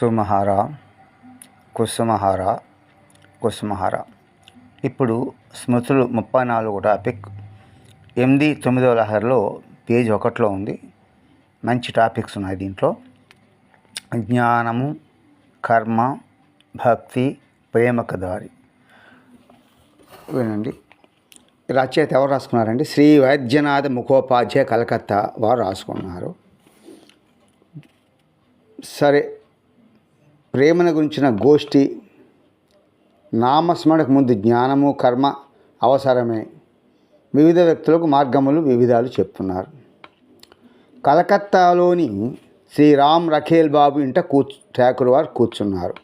సుమహార కుసుమహార కుసుమహార. ఇప్పుడు స్మృతులు ముప్పై నాలుగు టాపిక్. ఎనిమిది తొమ్మిదవ లహరిలో పేజ్ ఒకటిలో ఉంది. మంచి టాపిక్స్ ఉన్నాయి దీంట్లో. జ్ఞానము కర్మ భక్తి ప్రేమక దారి వినండి. రచయిత ఎవరు రాసుకున్నారండి? శ్రీ వైద్యనాథ ముఖోపాధ్యాయ కలకత్తా వారు రాసుకున్నారు. సరే ప్రేమను గురించిన గోష్ఠి నామస్మరణకు ముందు జ్ఞానము కర్మ అవసరమే. వివిధ వ్యక్తులకు మార్గములు వివిధాలు చెప్తున్నారు. కలకత్తాలోని శ్రీ రామ్ రఖేల్ బాబు ఇంట కూర్చు ఠాకూర్ వారు కూర్చున్నారు.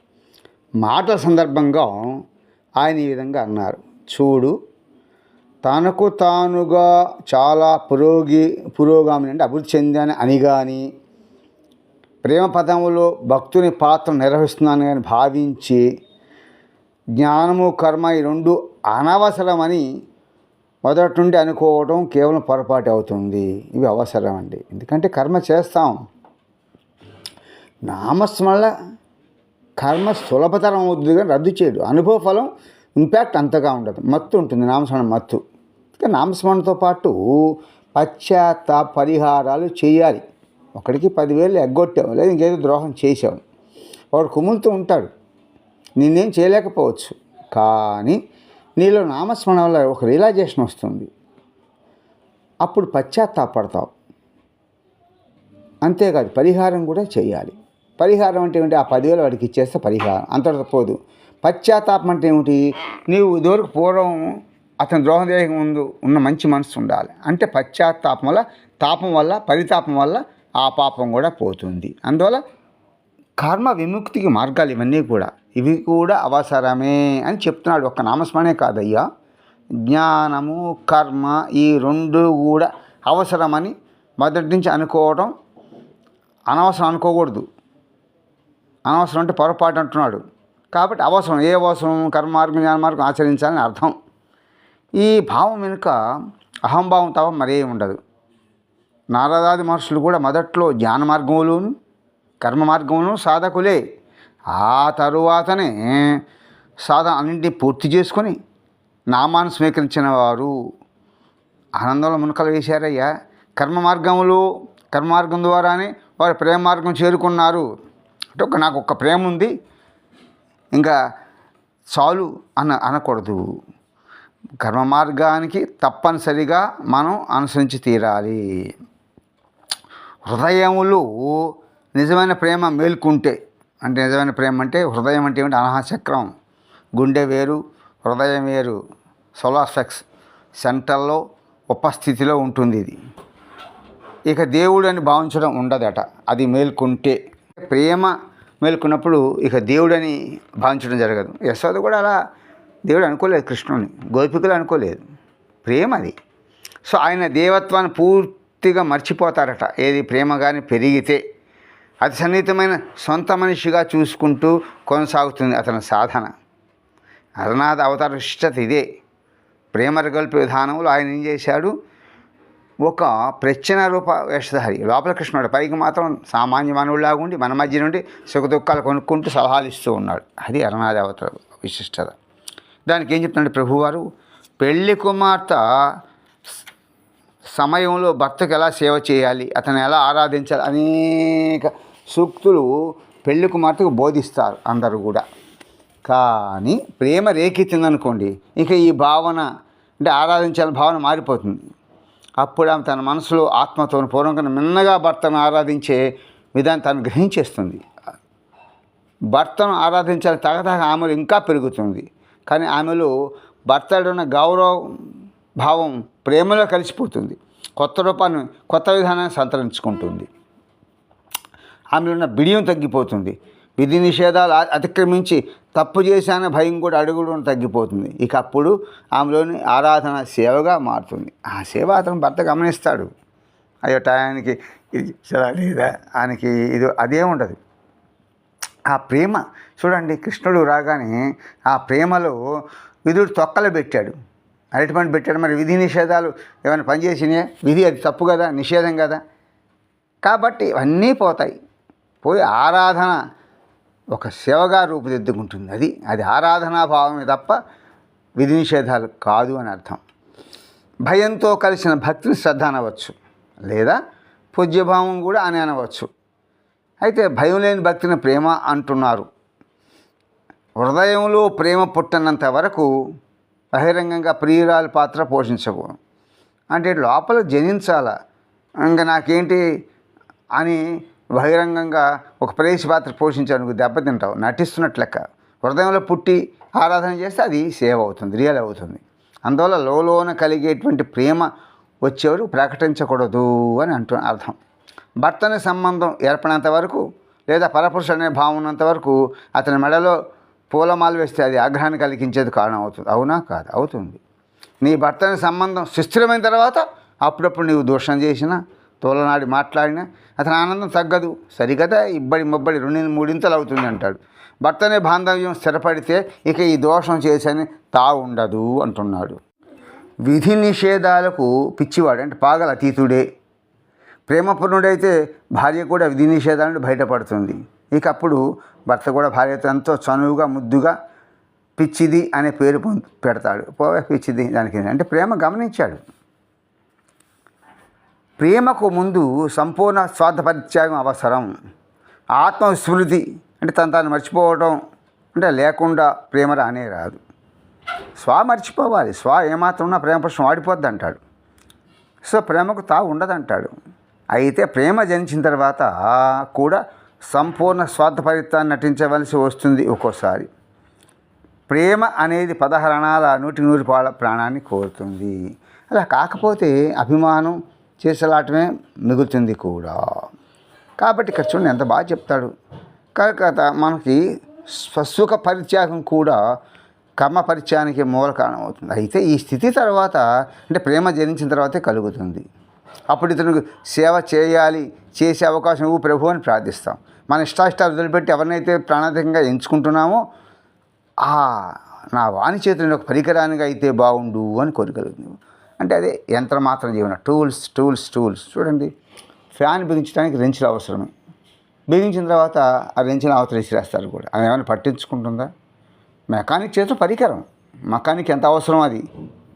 మాటల సందర్భంగా ఆయన ఈ విధంగా అన్నారు. చూడు తనకు తానుగా చాలా పురోగి పురోగామి అంటే అభివృద్ధి చెందాను అని కానీ ప్రేమ పదములో భక్తుని పాత్ర నిర్వహిస్తున్నాను అని భావించి జ్ఞానము కర్మ ఈ రెండు అనవసరమని మొదటి నుండి అనుకోవడం కేవలం పొరపాటు అవుతుంది. ఇవి అవసరం అండి ఎందుకంటే కర్మ చేస్తాం. నామస్మరణ కర్మ సులభతరం అవుతుంది కానీ రద్దు చేయడు అనుభవ ఫలం ఇంపాక్ట్ అంతగా ఉండదు. మత్తు ఉంటుంది. నామస్మరణ మత్తు. ఇంకా నామస్మరణతో పాటు పశ్చాత్త పరిహారాలు చేయాలి. ఒకడికి పదివేలు ఎగ్గొట్టావు లేదా ఇంకేదో ద్రోహం చేసావు వాడు కుములుతూ ఉంటాడు. నిన్నేం చేయలేకపోవచ్చు. కానీ నీలో నామస్మరణ వల్ల ఒక రియలైజేషన్ వస్తుంది. అప్పుడు పశ్చాత్తాపడతావు. అంతేకాదు పరిహారం కూడా చేయాలి. పరిహారం అంటే ఏమిటి? ఆ పదివేలు వాడికి ఇచ్చేస్తే పరిహారం. అంతటితో పోదు. పశ్చాత్తాపం అంటే ఏమిటి? నీవు ఇదివరకు పూర్వం అతని ద్రోహం చేయక ముందు ఉన్న మంచి మనసు ఉండాలి. అంటే పశ్చాత్తాపం వల్ల తాపం వల్ల పరితాపం వల్ల ఆ పాపం కూడా పోతుంది. అందువల్ల కర్మ విముక్తికి మార్గాలు ఇవన్నీ కూడా. ఇవి కూడా అవసరమే అని చెప్తున్నాడు ఒక్క నామస్మరణే కాదయ్యా. జ్ఞానము కర్మ ఈ రెండు కూడా అవసరమని మొదటి నుంచి అనుకోవడం అనవసరం అనుకోకూడదు. అనవసరం అంటే పొరపాటు అంటున్నాడు. కాబట్టి అవసరం ఏ అవసరం? కర్మ మార్గం జ్ఞాన మార్గం ఆచరించాలని అర్థం. ఈ భావం వెనుక అహంభావం తప్ప మరే ఉండదు. నారదాది మహర్షులు కూడా మొదట్లో జ్ఞాన మార్గంలోను కర్మ మార్గంలోను సాధకులే. ఆ తరువాతనే సాధన అన్నింటినీ పూర్తి చేసుకొని నామాన్ని స్వీకరించిన వారు ఆనందంలో మునకలు వేశారయ్యా. కర్మ మార్గంలో కర్మ మార్గం ద్వారానే వారు ప్రేమ మార్గం చేరుకున్నారు. అంటే ఒక నాకు ఒక ప్రేమ ఉంది ఇంకా చాలు అన అనకూడదు. కర్మ మార్గానికి తప్పనిసరిగా మనం అనుసరించి తీరాలి. హృదయములు నిజమైన ప్రేమ మేల్కుంటే అంటే నిజమైన ప్రేమ అంటే హృదయం అంటే ఏమిటి? అనాహచక్రం గుండె వేరు హృదయం వేరు. సోలార్ఫెక్స్ సెంటర్లో ఉపస్థితిలో ఉంటుంది ఇది. ఇక దేవుడు అని భావించడం ఉండదట. అది మేల్కుంటే. ప్రేమ మేల్కొన్నప్పుడు ఇక దేవుడని భావించడం జరగదు. యశోద కూడా అలా దేవుడు అనుకోలేదు కృష్ణుని. గోపికలు అనుకోలేదు. ప్రేమ అది సో ఆయన దేవత్వాన్ని పూర్తి పూర్తిగా మర్చిపోతారట. ఏది ప్రేమ కానీ పెరిగితే అతి సన్నిహితమైన సొంత మనిషిగా చూసుకుంటూ కొనసాగుతుంది అతని సాధన. అరనాథ అవతార విశిష్టత ఇదే. ప్రేమరగల్ప విధానంలో ఆయన ఏం చేశాడు? ఒక ప్రచ్ఛన రూప వేషధారి. లోపల కృష్ణుడు పైకి మాత్రం సామాన్య మానవుడిలాగా ఉండి మన మధ్య నుండి సుఖ దుఃఖాలు కొనుక్కుంటూ సలహాలు ఇస్తూ ఉన్నాడు. అది అరుణాది అవతార విశిష్టత. దానికి ఏం చెప్తున్నాడు ప్రభువారు పెళ్ళి కుమార్తె సమయంలో భర్తకు ఎలా సేవ చేయాలి అతను ఎలా ఆరాధించాలి అనేక సూక్తులు పెళ్ళి కుమార్తెకు బోధిస్తారు అందరూ కూడా. కానీ ప్రేమ రేకెత్తిందనుకోండి ఇక ఈ భావన అంటే ఆరాధించాలని భావన మారిపోతుంది. అప్పుడు ఆమె తన మనసులో ఆత్మతో పూర్వకంగా మిన్నగా భర్తను ఆరాధించే విధానం తను గ్రహించేస్తుంది. భర్తను ఆరాధించాలి తగతగ ఆమెలో ఇంకా పెరుగుతుంది. కానీ ఆమెలో భర్తడున్న గౌరవ భావం ప్రేమలో కలిసిపోతుంది. కొత్త రూపాన్ని కొత్త విధానాన్ని సంతరించుకుంటుంది. ఆమెలో ఉన్న బిడియం తగ్గిపోతుంది. విధి నిషేధాలు అతిక్రమించి తప్పు చేశాన భయం కూడా అడుగుడు తగ్గిపోతుంది. ఇక అప్పుడు ఆమెలోని ఆరాధన సేవగా మారుతుంది. ఆ సేవ అతను భర్త గమనిస్తాడు. అయ్యో టయానికి ఇది లేదా? ఆయనకి ఇది అదే ఉండదు. ఆ ప్రేమ చూడండి కృష్ణుడు రాగానే ఆ ప్రేమలో విధుడు తొక్కలు పెట్టాడు. అరటిపండు పెట్టాడు మరి విధి నిషేధాలు ఏమైనా పనిచేసినాయా? విధి అది తప్పు కదా? నిషేధం కదా? కాబట్టి ఇవన్నీ పోతాయి. పోయి ఆరాధన ఒక సేవగా రూపుదిద్దుకుంటుంది అది. అది ఆరాధనా భావమే తప్ప విధి నిషేధాలు కాదు అని అర్థం. భయంతో కలిసిన భక్తిని శ్రద్ధ అనవచ్చు. లేదా పూజ్యభావం కూడా అని అనవచ్చు. అయితే భయం లేని భక్తిని ప్రేమ అంటున్నారు. హృదయంలో ప్రేమ పుట్టనంత వరకు బహిరంగంగా ప్రియురాలి పాత్ర పోషించవు. అంటే లోపల జనించాల. ఇంకా నాకేంటి అని బహిరంగంగా ఒక ప్రేసి పాత్ర పోషించాను దెబ్బతింటావు. నటిస్తున్నట్లు లెక్క. హృదయంలో పుట్టి ఆరాధన చేస్తే అది సేవ్ అవుతుంది రియల్ అవుతుంది. అందువల్ల లోలోన కలిగేటువంటి ప్రేమ వచ్చేవారు ప్రకటించకూడదు అని అంటు అర్థం. భర్తని సంబంధం ఏర్పడినంత వరకు లేదా పరపురుషుడు అనే భావం ఉన్నంత వరకు అతని మెడలో పూలమాల వేస్తే అది ఆగ్రహాన్ని కలిగించేది కారణం అవుతుంది అవునా? కాదు. అవుతుంది. నీ భర్తని సంబంధం సుస్థిరమైన తర్వాత అప్పుడప్పుడు నీవు దోషం చేసినా తోలనాడి మాట్లాడినా అతని ఆనందం తగ్గదు. సరికదా ఇబ్బడి మొబ్బడి రెండు మూడింతలు అవుతుంది అంటాడు. భర్తనే బాంధవ్యం స్థిరపడితే ఇక ఈ దోషం చేసని తా ఉండదు అంటున్నాడు. విధి నిషేధాలకు పిచ్చివాడు అంటే పాగల అతీతుడే. ప్రేమపూర్ణుడైతే భార్య కూడా విధి నిషేధాలను నుండి బయటపడుతుంది. ఇక అప్పుడు భర్త కూడా భార్యతో ఎంతో చనువుగా ముద్దుగా పిచ్చిది అనే పేరు పెడతాడు. పోవే పిచ్చిది దానికి అంటే ప్రేమ గమనించాడు. ప్రేమకు ముందు సంపూర్ణ స్వార్థపరిత్యాగం అవసరం. ఆత్మస్మృతి అంటే తను తాను మర్చిపోవడం అంటే లేకుండా ప్రేమ రానే రాదు. స్వ మర్చిపోవాలి. స్వ ఏమాత్రం ఉన్నా ప్రేమ పురుషం వాడిపోద్ది అంటాడు సో ప్రేమకు తా ఉండదంటాడు. అయితే ప్రేమ జనించిన తర్వాత కూడా సంపూర్ణ స్వార్థపరిత్వాన్ని నటించవలసి వస్తుంది ఒక్కోసారి. ప్రేమ అనేది పదహరణాల నూటి నూరు పాల ప్రాణాన్ని కోరుతుంది. అలా కాకపోతే అభిమానం చేసేలాటమే మిగులుతుంది కూడా. కాబట్టి ఇక్కడ చూడండి ఎంత బాగా చెప్తాడు. కనుక మనకి స్వసుఖ పరిత్యాగం కూడా కర్మ పరిచయానికి మూల కారణం అవుతుంది. అయితే ఈ స్థితి తర్వాత అంటే ప్రేమ జనించిన తర్వాతే కలుగుతుంది. అప్పుడు ఇతను సేవ చేయాలి చేసే అవకాశం ఇవ్వు ప్రభు అని ప్రార్థిస్తాం. మన ఇష్టాయిష్టాలు వదిలిపెట్టి ఎవరినైతే ప్రాణాధికంగా ఎంచుకుంటున్నామో ఆ నా వాణి చేతులని ఒక పరికరానికి అయితే బాగుండు అని కోరికలుగుతుంది అంటే అదే యంత్రం మాత్రం జీవన. Tools tools tools. చూడండి. ఫ్యాన్ బిగించడానికి రెంచులు అవసరమే. బిగించిన తర్వాత ఆ రెంచులు అవతరిసిరేస్తారు కూడా. అది ఏమైనా పట్టించుకుంటుందా? మెకానిక్ చేతులు పరికరం. మెకానిక్ ఎంత అవసరం అది?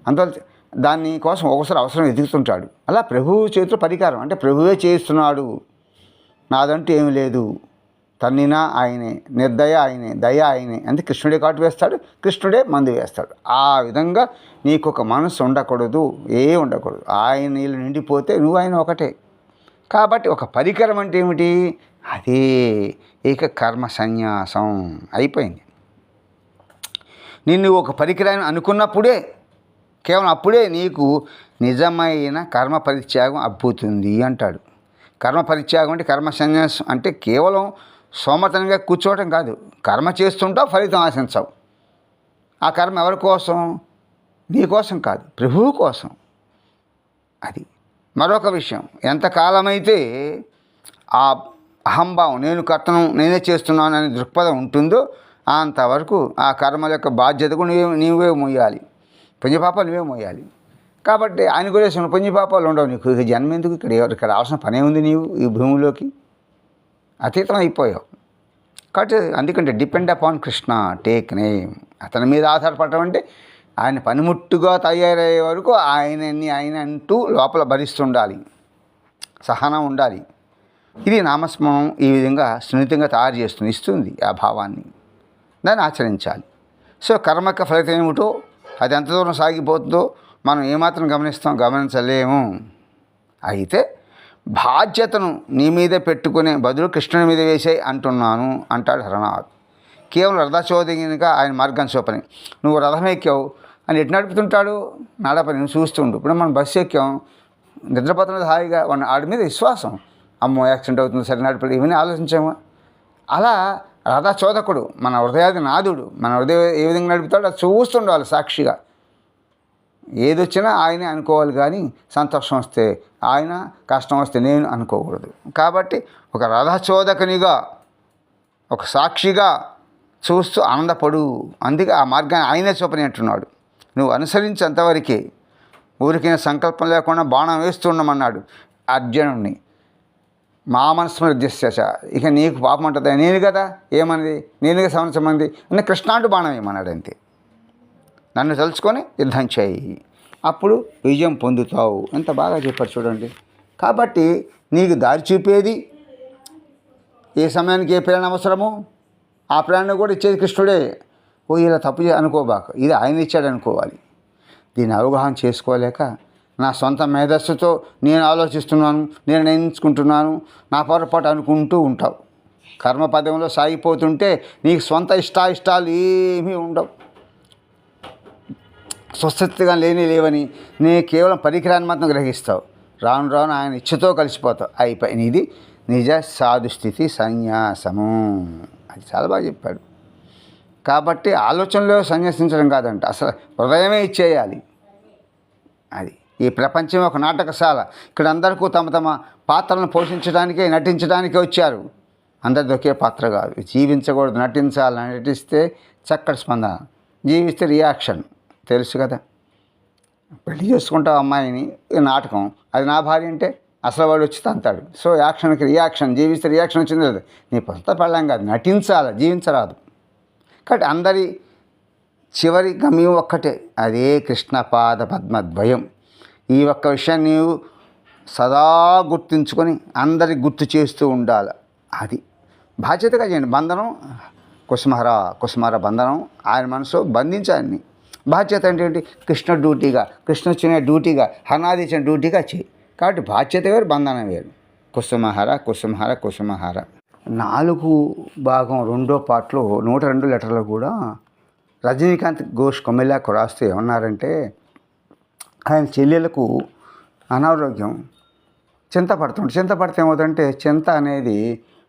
అందువల్ల దాని కోసం ఒకసారి అవసరం ఎదుగుతుంటాడు. అలా ప్రభువు చేతులు పరికరం. అంటే ప్రభువే చేయిస్తున్నాడు. నాదంటూ ఏమీ లేదు. తన్నినా ఆయనే నిర్దయ ఆయనే దయ ఆయనే అంటే కృష్ణుడే కాటు వేస్తాడు కృష్ణుడే మందు వేస్తాడు. ఆ విధంగా నీకు ఒక మనసు ఉండకూడదు ఏ ఉండకూడదు. ఆయన నీళ్ళు నిండిపోతే నువ్వు ఆయన ఒకటే. కాబట్టి ఒక పరికరం అంటే ఏమిటి? అదే ఏక కర్మ సన్యాసం. అయిపోయింది. నిన్ను ఒక పరికరాన్ని అనుకున్నప్పుడే కేవలం అప్పుడే నీకు నిజమైన కర్మ పరిత్యాగం అబ్బుతుంది అంటాడు. కర్మ పరిత్యాగం అంటే కర్మ సన్యాసం అంటే కేవలం సోమతనంగా కూర్చోవటం కాదు. కర్మ చేస్తుంటావు ఫలితం ఆశించవు. ఆ కర్మ ఎవరి కోసం? నీ కోసం కాదు ప్రభువు కోసం. అది మరొక విషయం. ఎంతకాలమైతే ఆ అహంభావం నేను కర్తను నేనే చేస్తున్నాను అనే దృక్పథం ఉంటుందో అంతవరకు ఆ కర్మల యొక్క బాధ్యతకు నువ్వే నీవే మొయ్యాలి పుణ్యపాపాలు నువ్వే మోయాలి. కాబట్టి ఆయన కూడా వేసిన పుణ్యపాపాలు ఉండవు నీకు. ఇక జన్మ ఎందుకు ఇక్కడ? ఇక్కడ రావాల్సిన పనే ఉంది నీవు ఈ భూమిలోకి? అతీతం అయిపోయావు. కాబట్టి అందుకంటే depend upon Krishna take name అతని మీద ఆధారపడటం అంటే ఆయన పనిముట్టుగా తయారయ్యే వరకు ఆయనని ఆయన అంటూ లోపల భరిస్తుండాలి. సహనం ఉండాలి. ఇది నామస్మరణం ఈ విధంగా సున్నితంగా తయారు చేస్తుంది ఇస్తుంది ఆ భావాన్ని. దాన్ని ఆచరించాలి. సో కర్మక ఫలితం ఏమిటో అది ఎంత దూరం సాగిపోతుందో మనం ఏమాత్రం గమనిస్తాం గమనించలేము. అయితే బాధ్యతను నీ మీదే పెట్టుకునే బదులు కృష్ణుని మీద వేసాయి అంటున్నాను అంటాడు హరనాథ్. కేవలం రథచోదగినగా ఆయన మార్గం చూపని. నువ్వు రథం ఎక్కావు అని ఎటు నడుపుతుంటాడు? నడపని. నువ్వు చూస్తుండు. ఇప్పుడు మనం బస్సు ఎక్కాం. నిద్రపోతున్నది హాయిగా వాడిని ఆడి మీద విశ్వాసం. అమ్మో యాక్సిడెంట్ అవుతుంది సరే నడిపడు ఇవన్నీ ఆలోచించాము? అలా రథచోదకుడు మన హృదయాది నాదుడు మన హృదయం ఏ విధంగా నడుపుతాడో చూస్తుండాలి సాక్షిగా. ఏది వచ్చినా ఆయనే అనుకోవాలి కానీ సంతోషం వస్తే ఆయన కష్టం వస్తే నేను అనుకోకూడదు. కాబట్టి ఒక రథచోదకునిగా ఒక సాక్షిగా చూస్తూ ఆనందపడు. అందుకే ఆ మార్గాన్ని ఆయనే చూపని అంటున్నాడు. నువ్వు అనుసరించేంతవరకే ఊరికైనా సంకల్పం లేకుండా బాణం వేస్తూ ఉండమన్నాడు అర్జునుడిని మా మనస్సు ఇక నీకు పాపం ఉంటుంది. నేను కదా ఏమన్నది? నేనుగా సంవత్సరమంది అని కృష్ణాడు బాణం ఏమన్నాడు అంతే నన్ను తలుచుకొని యుద్ధం చేయి. అప్పుడు విజయం పొందుతావు. ఎంత బాగా చెప్పారు చూడండి. కాబట్టి నీకు దారి చూపేది ఏ సమయానికి ఏ ప్రేరణ అవసరమో? ఆ ప్రయాణం కూడా ఇచ్చేది కృష్ణుడే. ఓ ఇలా తప్పు అనుకోబాక. ఇది ఆయన ఇచ్చాడు అనుకోవాలి. దీన్ని అవగాహన చేసుకోలేక నా సొంత మేధస్సుతో నేను ఆలోచిస్తున్నాను నేను నిర్ణయించుకుంటున్నాను నా పొరపాటు అనుకుంటూ ఉంటావు. కర్మపదంలో సాగిపోతుంటే నీకు సొంత ఇష్టాయిష్టాలు ఏమీ ఉండవు. స్వస్థతిగా లేని లేవని నే కేవలం పరికరాన్ని మాత్రం గ్రహిస్తావు. రాను రాను ఆయన ఇచ్చతో కలిసిపోతావు. అయిపోయింది ఇది నిజ సాధుస్థితి సన్యాసము. అది చాలా బాగా చెప్పాడు. కాబట్టి ఆలోచనలో సన్యాసించడం కాదంట. అసలు హృదయమే ఇచ్చేయాలి. అది ఈ ప్రపంచం ఒక నాటకశాల. ఇక్కడ అందరికీ తమ తమ పాత్రలను పోషించడానికే నటించడానికే వచ్చారు. అందరిది ఒకే పాత్ర కాదు. జీవించకూడదు నటించాలని నటిస్తే చక్కటి స్పందన జీవిస్తే రియాక్షన్. తెలుసు కదా. పెళ్ళి చేసుకుంటావు అమ్మాయిని నాటకం. అది నా భార్య అంటే అసలు వాడు వచ్చి తంతాడు. సో యాక్షన్కి రియాక్షన్ జీవిస్తే రియాక్షన్ వచ్చింది లేదు నీ సొంత పెళ్ళం కాదు నటించాలి జీవించరాదు. కాబట్టి అందరి చివరి గమ్యం ఒక్కటే. అదే కృష్ణపాద పద్మద్వయం ఈ ఒక్క విషయాన్ని నీవు సదా గుర్తించుకొని అందరికి గుర్తు చేస్తూ ఉండాలి. అది బాధ్యతగా చేయండి. బంధనం కుసుమహర కుసుమహర బంధనం. ఆయన మనసు బంధించాన్ని బాధ్యత అంటే ఏంటి? కృష్ణ డ్యూటీగా కృష్ణ వచ్చిన డ్యూటీగా హనాది ఇచ్చిన డ్యూటీగా చేయి. కాబట్టి బాధ్యత వేరు బంధనం వేరు. కుసుమహార కుసుమహార కుసుమహార. నాలుగు భాగం రెండో పార్ట్లో నూట రెండు లెటర్లు కూడా రజనీకాంత్ ఘోష్ కొమ్మెల్లాకు రాస్తూ ఏమన్నారంటే ఆయన చెల్లెలకు అనారోగ్యం చింత పడుతుంది చింత పడితే ఏమవుతుందంటే చింత అనేది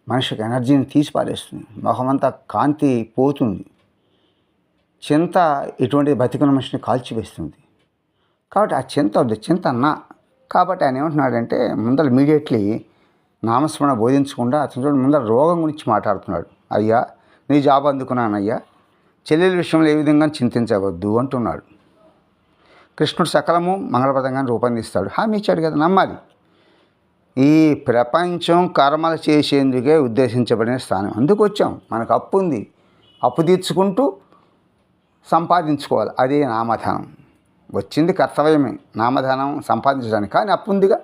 మనిషికి ఎనర్జీని తీసి పారేస్తుంది మొహమంతా కాంతి పోతుంది. చింత ఇటువంటి బతికున్న మనిషిని కాల్చివేస్తుంది. కాబట్టి ఆ చింత వద్దు చింత అన్నా. కాబట్టి ఆయన ఏమంటున్నాడంటే ముందర ఇమీడియట్లీ నామస్మరణ బోధించకుండా అతను చూడండి ముందర రోగం గురించి మాట్లాడుతున్నాడు. అయ్యా నీ జాబ్ అందుకున్నానయ్యా చెల్లెల విషయంలో ఏ విధంగా చింతించవద్దు అంటున్నాడు. కృష్ణుడు సకలము మంగళప్రదంగా రూపొందిస్తాడు. హామీ ఇచ్చాడు కదా నమ్మాలి. ఈ ప్రపంచం కర్మలు చేసేందుకే ఉద్దేశించబడిన స్థానం. అందుకు వచ్చాం. మనకు అప్పు ఉంది. అప్పు తీర్చుకుంటూ సంపాదించుకోవాలి. అదే నామధనం. వచ్చింది కర్తవ్యమే. నామధనం సంపాదించడానికి. కానీ అప్పు ఉందిగా.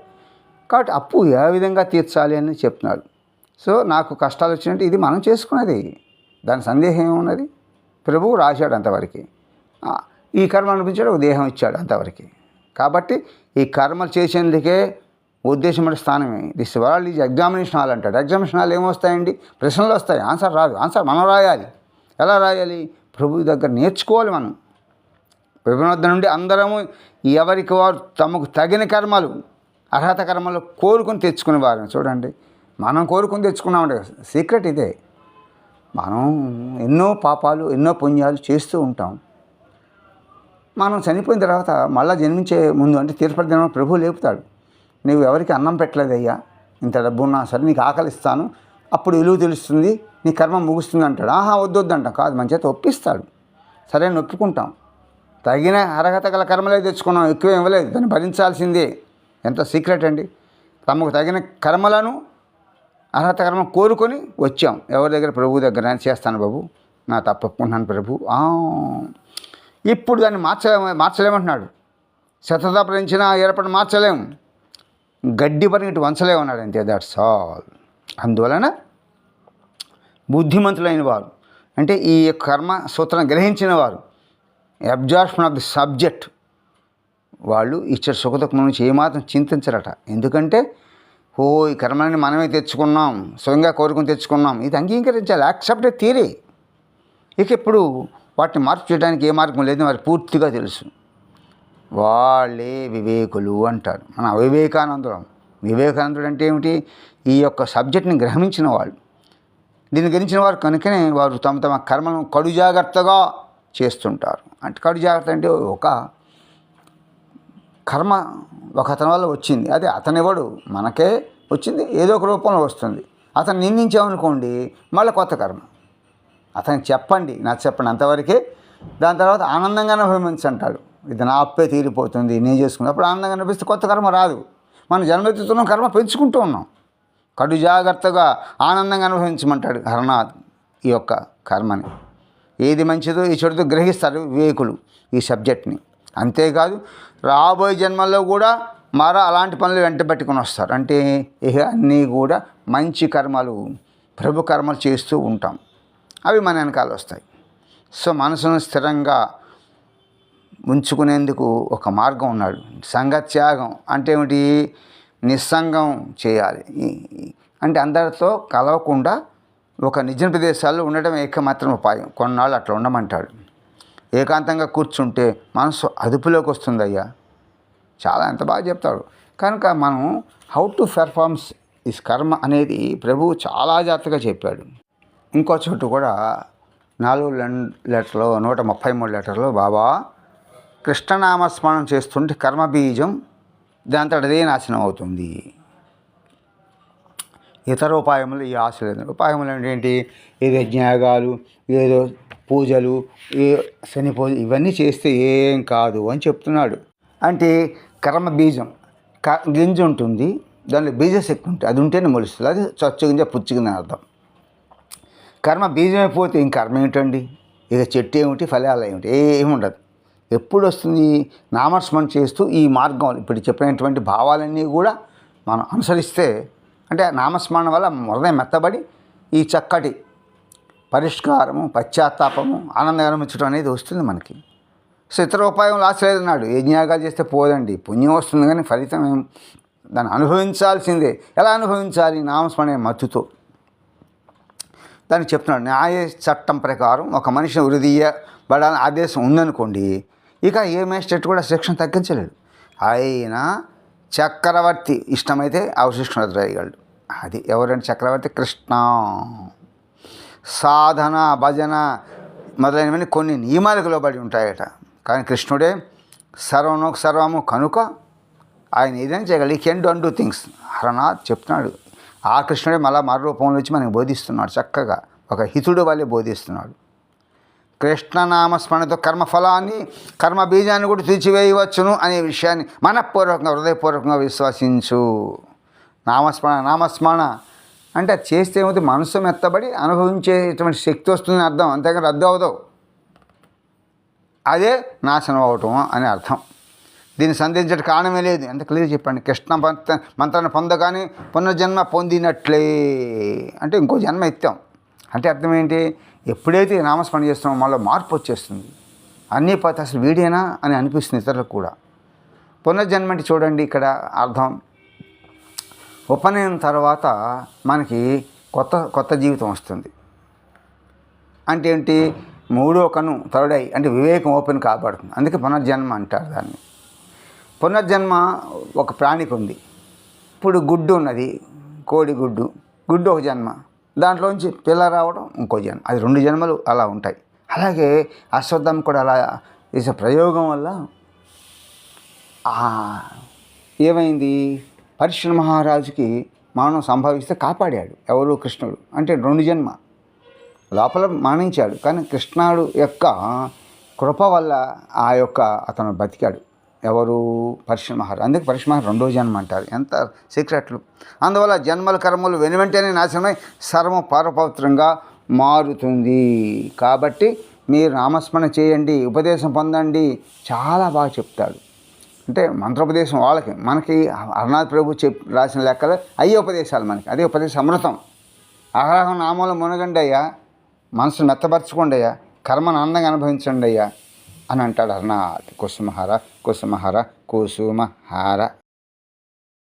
కాబట్టి అప్పు ఏ విధంగా తీర్చాలి అని చెప్తున్నాడు. సో నాకు కష్టాలు వచ్చినట్టు ఇది మనం చేసుకున్నది. దాని సందేహం ఏమున్నది? ప్రభువు రాశాడు అంతవరకు. ఈ కర్మ అనిపించాడు ఒక దేహం ఇచ్చాడు అంతవరకు. కాబట్టి ఈ కర్మలు చేసేందుకే ఉద్దేశమైన స్థానమే. This world is examination hall అంటాడు. ఎగ్జామినేషన్ హాల్ ఏమొస్తాయండి? ప్రశ్నలు వస్తాయి. ఆన్సర్ రాదు. ఆన్సర్ మనం రాయాలి. ఎలా రాయాలి? ప్రభు దగ్గర నేర్చుకోవాలి మనం. ప్రభుని వద్ద నుండి అందరము ఎవరికి వారు తమకు తగిన కర్మలు అర్హత కర్మలు కోరుకుని తెచ్చుకునే వారు చూడండి మనం కోరుకుని తెచ్చుకున్నామంటే సీక్రెట్ ఇదే. మనం ఎన్నో పాపాలు ఎన్నో పుణ్యాలు చేస్తూ ఉంటాం. మనం చనిపోయిన తర్వాత మళ్ళీ జన్మించే ముందు అంటే తీర్పడి దినం ప్రభువు లేపుతాడు. నువ్వు ఎవరికి అన్నం పెట్టలేదయ్యా? ఇంత డబ్బు ఉన్నా సరే నీకు ఆకలిస్తాను. అప్పుడు విలువ తెలుస్తుంది. నీ కర్మ ముగుస్తుంది అంటాడు ఆహా వద్దొద్దంట. కాదు మన చేత ఒప్పిస్తాడు. సరే నొప్పుకుంటాం తగిన అర్హత గల కర్మలే తెచ్చుకున్నాం. ఎక్కువ ఇవ్వలేదు. దాన్ని భరించాల్సిందే. ఎంత సీక్రెట్ అండి. తమకు తగిన కర్మలను అర్హత కర్మ కోరుకొని వచ్చాం. ఎవరి దగ్గర? ప్రభు దగ్గర. నేను చేస్తాను బాబు. నా తప్పకుంటున్నాను ప్రభు. ఆ, ఇప్పుడు దాన్ని మార్చ మార్చలేమంటున్నాడు. శతదాపరించిన ఏర్పడి మార్చలేము. గడ్డి పని ఇటు వంచలేమన్నాడు అంతే. దట్స్ ఆల్ అందువలన బుద్ధిమంతులైన వారు అంటే ఈ కర్మ సూత్రం గ్రహించిన వారు అబ్జార్ప్షన్ ఆఫ్ ది సబ్జెక్ట్. వాళ్ళు ఇచ్చే సుఖదుఖం నుంచి ఏమాత్రం చింతించరట. ఎందుకంటే ఓ ఈ కర్మని మనమే తెచ్చుకున్నాం. స్వయంగా కోరుకుని తెచ్చుకున్నాం. ఇది అంగీకరించాలి. యాక్సెప్ట్ తీరే ఇక ఇప్పుడు వాటిని మార్పు చేయడానికి ఏ మార్గం లేదని వారికి పూర్తిగా తెలుసు. వాళ్ళే వివేకులు అంటారు. మన అవివేకానందులం. వివేకానందుడు అంటే ఏమిటి? ఈ యొక్క సబ్జెక్ట్ని గ్రహించిన వాళ్ళు. దీన్ని గెలిచిన వారు కనుకనే వారు తమ తమ కర్మలను కడు జాగ్రత్తగా చేస్తుంటారు. అంటే కడు జాగ్రత్త అంటే ఒక కర్మ ఒక అతని వల్ల వచ్చింది. అదే అతనివ్వడు మనకే వచ్చింది. ఏదో ఒక రూపంలో వస్తుంది. అతను నిందించామనుకోండి మళ్ళీ కొత్త కర్మ. అతనికి చెప్పండి నాకు చెప్పండి అంతవరకే. దాని తర్వాత ఆనందంగానే అనుభవించి అంటాడు ఇది నా అప్పే తీరిపోతుంది నేను చేసుకున్నప్పుడు ఆనందంగా అనిపిస్తే కొత్త కర్మ రాదు. మనం జన్మెత్తుతున్నాం కర్మ పెంచుకుంటూ ఉన్నాం. కడు జాగ్రత్తగా ఆనందంగా అనుభవించమంటాడు హరనాథ్ ఈ యొక్క కర్మని. ఏది మంచిదో ఈ చెడుతో గ్రహిస్తారు వివేకులు ఈ సబ్జెక్ట్ని. అంతేకాదు రాబోయే జన్మల్లో కూడా మర అలాంటి పనులు వెంటపెట్టుకొని వస్తారు. అంటే ఇక అన్నీ కూడా మంచి కర్మలు ప్రభు కర్మలు చేస్తూ ఉంటాం. అవి మన వెనకాల వస్తాయి. సో మనసును స్థిరంగా ఉంచుకునేందుకు ఒక మార్గం ఉన్నాడు. సంగత్యాగం అంటే ఏమిటి? నిస్సంగం చేయాలి. అంటే అందరితో కలవకుండా ఒక నిజం ప్రదేశాల్లో ఉండడం ఏకమాత్రం ఉపాయం. కొన్నాళ్ళు అట్లా ఉండమంటాడు. ఏకాంతంగా కూర్చుంటే మనసు అదుపులోకి వస్తుందయ్యా. చాలా ఎంత బాగా చెప్తాడు. కనుక మనం హౌ టు పెర్ఫార్మ్స్ ఇస్ కర్మ అనేది ప్రభువు చాలా జాగ్రత్తగా చెప్పాడు. ఇంకో చోటు కూడా నాలుగు లెటర్లో నూట ముప్పై మూడు లెటర్లో బాబా కృష్ణనామస్మరణం చేస్తుంటే కర్మ బీజం దాంతో అదే నాశనం అవుతుంది. ఇతర ఉపాయములు ఈ ఆశ లేదు ఉపాయములు ఏంటి? ఏదో యజ్ఞాగాలు ఏదో పూజలు ఏ శని పూజ ఇవన్నీ చేస్తే ఏం కాదు అని చెప్తున్నాడు. అంటే కర్మ బీజం క గింజ ఉంటుంది దానిలో బీజశక్తి ఉంటుంది. అది ఉంటేనే మొలుస్తుంది. అది చచ్చు గింజ పుచ్చు గింజ అర్థం. కర్మ బీజం అయిపోతే ఇంక కర్మ ఏమిటండి? ఇక చెట్టు ఏమిటి ఫలాలు ఏమిటి ఏముండదు. ఎప్పుడు వస్తుంది నామస్మరణ చేస్తూ ఈ మార్గం ఇప్పుడు చెప్పినటువంటి భావాలన్నీ కూడా మనం అనుసరిస్తే అంటే నామస్మరణ వల్ల హృదయం మెత్తబడి ఈ చక్కటి పరిష్కారము పశ్చాత్తాపము ఆనందం అనుభవించడం అనేది వస్తుంది మనకి. సో ఇతర ఉపాయం లాసలేదన్నాడు యజ్ఞాగాలు చేస్తే పోదండి. పుణ్యం వస్తుంది కానీ ఫలితం ఏం? దాన్ని అనుభవించాల్సిందే. ఎలా అనుభవించాలి? నామస్మరణ మత్తుతో. దాన్ని చెప్తున్నాడు న్యాయ చట్టం ప్రకారం ఒక మనిషిని ఉరిదీయబడాలని ఆదేశం ఉందనుకోండి ఇక ఏ మేజిస్ట్రేట్ కూడా శిక్షణ తగ్గించలేడు అయినా చక్రవర్తి ఇష్టమైతే అవశిక్షణ రాయగలడు. అది ఎవరంటే చక్రవర్తి? కృష్ణ. సాధన భజన మొదలైనవన్నీ కొన్ని నియమాలకు లోబడి ఉంటాయట. కానీ కృష్ణుడే సర్వము సర్వము కనుక ఆయన ఏదైనా చేయగలడు. ఈ can don't do things Haranath చెప్తున్నాడు. ఆ కృష్ణుడే మళ్ళా మరో రూపంలో వచ్చి మనకి బోధిస్తున్నాడు చక్కగా. ఒక హితుడు వల్లే బోధిస్తున్నాడు. కృష్ణనామస్మరణతో కర్మఫలాన్ని కర్మ బీజాన్ని కూడా తీర్చివేయవచ్చును అనే విషయాన్ని మనఃపూర్వకంగా హృదయపూర్వకంగా విశ్వసించు. నామస్మరణ నామస్మరణ అంటే అది చేస్తే ఏమవుతుంది? మనసు మెత్తబడి అనుభవించేటువంటి శక్తి వస్తుందని అర్థం. అంతేకాదు రద్దు అవదు అదే నాశనం అవటం అని అర్థం. దీన్ని సంధించడం కారణమే లేదు. ఎంత క్లియర్ చెప్పండి. కృష్ణ మంత్ర మంత్రాన్ని పొందగానే పునర్జన్మ పొందినట్లే. అంటే ఇంకో జన్మ ఎత్తాం అంటే అర్థం ఏంటి? ఎప్పుడైతే ఈ నామస్మరణ చేస్తున్నామో మళ్ళీ మార్పు వచ్చేస్తుంది. అన్నీ పోతే అసలు వీడేనా అని అనిపిస్తుంది ఇతరులకు కూడా. పునర్జన్మ అంటే చూడండి ఇక్కడ అర్థం. ఉపనయనం తర్వాత మనకి కొత్త కొత్త జీవితం వస్తుంది. అంటే ఏంటి? మూడో కను తరుడై అంటే వివేకం ఓపెన్ కాబడుతుంది. అందుకే పునర్జన్మ అంటారు దాన్ని. పునర్జన్మ ఒక ప్రాణికి ఉంది ఇప్పుడు గుడ్డు ఉన్నది. కోడి గుడ్డు. గుడ్డు ఒక జన్మ. దాంట్లోంచి పిల్ల రావడం ఇంకో జన్మ. అది రెండు జన్మలు అలా ఉంటాయి. అలాగే అశ్వత్థం కూడా అలా చేసే ప్రయోగం వల్ల ఏమైంది? పరీక్షణ మహారాజుకి మానవం సంభవిస్తే కాపాడాడు ఎవరు? కృష్ణుడు. అంటే రెండు జన్మ. లోపల మానించాడు. కానీ కృష్ణుడు యొక్క కృప వల్ల ఆ యొక్క అతను బతికాడు. ఎవరు? పరశురామ అందుకే పరశురామ రెండో జన్మ అంటారు. ఎంత సీక్రెట్లు. అందువల్ల జన్మల కర్మలు వెను వెంటనే నాశనమై సర్వం పరపవిత్రంగా మారుతుంది. కాబట్టి మీరు నామస్మరణ చేయండి ఉపదేశం పొందండి. చాలా బాగా చెప్తాడు. అంటే మంత్రోపదేశం వాళ్ళకి మనకి అరుణాథ్ ప్రభు చెప్ రాసిన లెక్కలు అయ్యే ఉపదేశాలు మనకి. అదే ఉపదేశం అమృతం. అహరహం నామంలో మునగండి అయ్యా. మనసు మెత్తపరచుకోండి అయ్యా. కర్మను అందంగా అనుభవించండి అయ్యా. అని అంటాడు అరుణాథ్ కుసుమహార కుసుమహార కుసుమహార